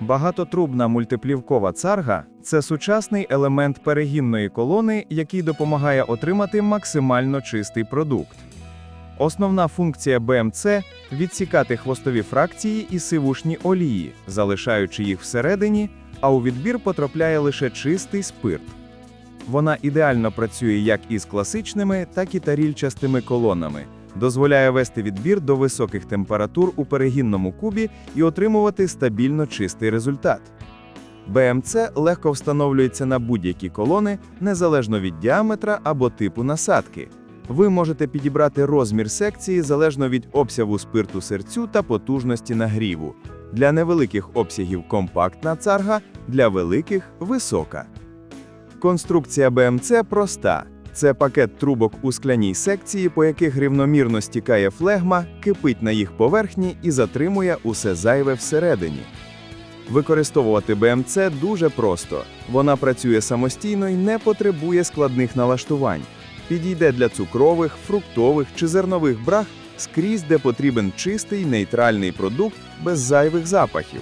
Багатотрубна мультиплівкова царга це сучасний елемент перегінної колони, який допомагає отримати максимально чистий продукт. Основна функція БМЦ відсікати хвостові фракції і сивушні олії, залишаючи їх всередині, а у відбір потрапляє лише чистий спирт. Вона ідеально працює як із класичними, так і тарільчастими колонами, дозволяє вести відбір до високих температур у перегінному кубі і отримувати стабільно чистий результат. БМЦ легко встановлюється на будь-які колони, незалежно від діаметра або типу насадки. Ви можете підібрати розмір секції залежно від обсягу спирту серцю та потужності нагріву. Для невеликих обсягів компактна царга, для великих висока. Конструкція БМЦ проста. Це пакет трубок у скляній секції, по яких рівномірно стікає флегма, кипить на їх поверхні і затримує усе зайве всередині. Використовувати БМЦ дуже просто. Вона працює самостійно і не потребує складних налаштувань. Підійде для цукрових, фруктових чи зернових брах скрізь, де потрібен чистий нейтральний продукт без зайвих запахів.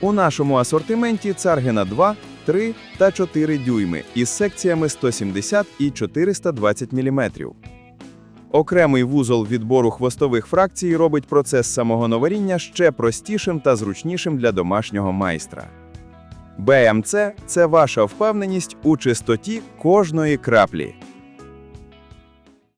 У нашому асортименті царги на 2, 3 та 4 дюйми із секціями 170 і 420 мм. Окремий вузол відбору хвостових фракцій робить процес самогоноваріння ще простішим та зручнішим для домашнього майстра. БМЦ – це ваша впевненість у чистоті кожної краплі.